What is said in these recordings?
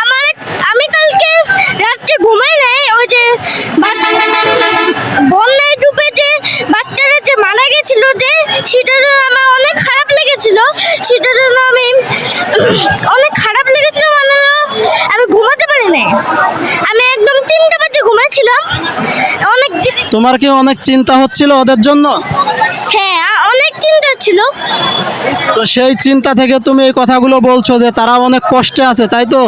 আমার আমি কালকে রাত্রে ঘুমাই নাই ওই যে বাচ্চা- বন্যায় ডুবে যে বাচ্চারা যে মারা গেছিল যে সেটার জন্য আমার অনেক খারাপ লেগেছিল জন্য আমি অনেক খারাপ লেগেছিল মানে আমি ঘুমাতে পারি নাই। আমি একদম তিনটা বাজে ঘুমাইছিলাম। অনেক তোমার কি অনেক চিন্তা হচ্ছিল ওদের জন্য? হ্যাঁ ছিল? তো সেই চিন্তা থেকে তুমি এই কথাগুলো বলছো যে তারা অনেক কষ্টে আছে তাই তো?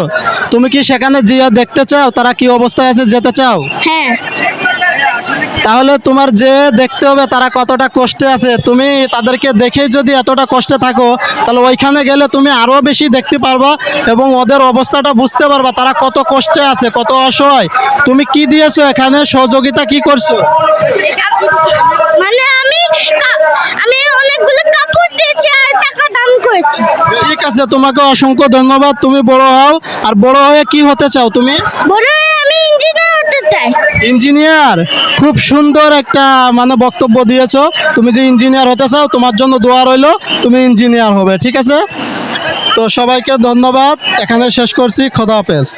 তুমি কি সেখানে জিয়া দেখতে চাও? তারা কি অবস্থায় আছে যেতে চাও? হ্যাঁ। তাহলে তোমার যে দেখতে হবে তারা কতটা কষ্টে আছে। তুমি তাদেরকে দেখেই যদি এতটা কষ্টে থাকো তাহলে ওইখানে গেলে তুমি আরও বেশি দেখতে পারবা এবং ওদের অবস্থাটা বুঝতে পারবা তারা কত কষ্টে আছে কত অসহায়। তুমি কি দিয়েছ এখানে? সহযোগিতা কি করছ? মানে আমি কা- আমি অনেকগুলো কাপড় দিয়েছি আর টাকা দান করেছি ঠিক আছে তোমাকে অসংখ্য ধন্যবাদ তুমি বড় হও। আর বড় হয়ে কি হতে চাও তুমি? বড় আমি ইঞ্জিনিয়ার হতে চাই। ইঞ্জিনিয়ার খুব সুন্দর একটা মানে বক্তব্য দিয়েছ। তুমি যে ইঞ্জিনিয়ার হতে চাও তোমার জন্য দোয়া রইল তুমি ইঞ্জিনিয়ার হবে ঠিক আছে? তো সবাইকে ধন্যবাদ এখানে শেষ করছি খোদা হাফেজ।